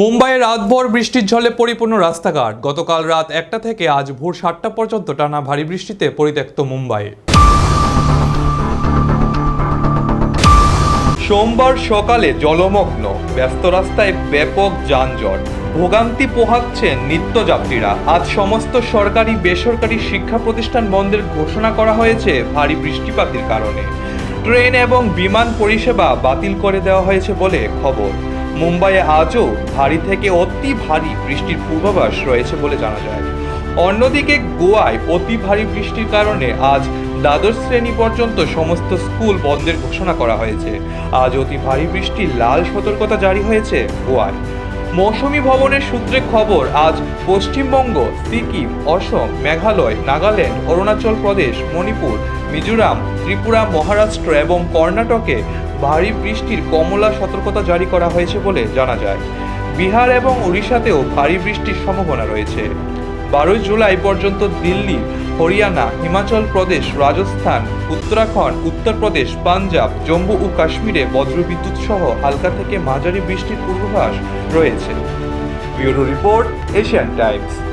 মুম্বাইয়ে রাতভর বৃষ্টির ঝলে পরিপূর্ণ রাস্তাঘাট। গতকাল রাত একটা থেকে আজ ভোর সাতটা পর্যন্ত টানা ভারী বৃষ্টিতে পরিত্যক্ত মুম্বাই। সোমবার সকালে জলমগ্ন, ব্যস্ত রাস্তায় ব্যাপক যানজট। ভোগান্তি পোহাচ্ছেন নিত্যযাত্রীরা। আজ সমস্ত সরকারি, বেসরকারি শিক্ষা প্রতিষ্ঠান বন্ধের ঘোষণা করা হয়েছে ভারী বৃষ্টিপাতের কারণে। ট্রেন এবং বিমান পরিষেবা বাতিল করে দেওয়া হয়েছে বলে খবর। মুম্বাইয়ে আজও ভারী থেকে অতি ভারী বৃষ্টির পূর্বাভাস রয়েছে বলে জানা যায়। অন্যদিকে গোয়ায় অতি ভারী বৃষ্টির কারণে আজ দ্বাদশ শ্রেণি পর্যন্ত সমস্ত স্কুল বন্ধের ঘোষণা করা হয়েছে। আজ অতি ভারী বৃষ্টির লাল সতর্কতা জারি হয়েছে গোয়ায়। মৌসুমী ভবনের সূত্রে খবর, আজ পশ্চিমবঙ্গ, সিকিম, অসম, মেঘালয়, নাগাল্যান্ড, অরুণাচল প্রদেশ, মণিপুর, মিজোরাম, ত্রিপুরা, মহারাষ্ট্র এবং কর্ণাটকে ভারী বৃষ্টির কমলা সতর্কতা জারি করা হয়েছে বলে জানা যায়। বিহার এবং উড়িষ্যাতেও ভারী বৃষ্টির সম্ভাবনা রয়েছে। বারোই জুলাই পর্যন্ত দিল্লি, হরিয়ানা, হিমাচল প্রদেশ, রাজস্থান, উত্তরাখণ্ড, উত্তরপ্রদেশ, পাঞ্জাব, জম্মু ও কাশ্মীরে বজ্রবিদ্যুৎ সহ হালকা থেকে মাঝারি বৃষ্টির পূর্বাভাস রয়েছে। Bureau report, Asian Times.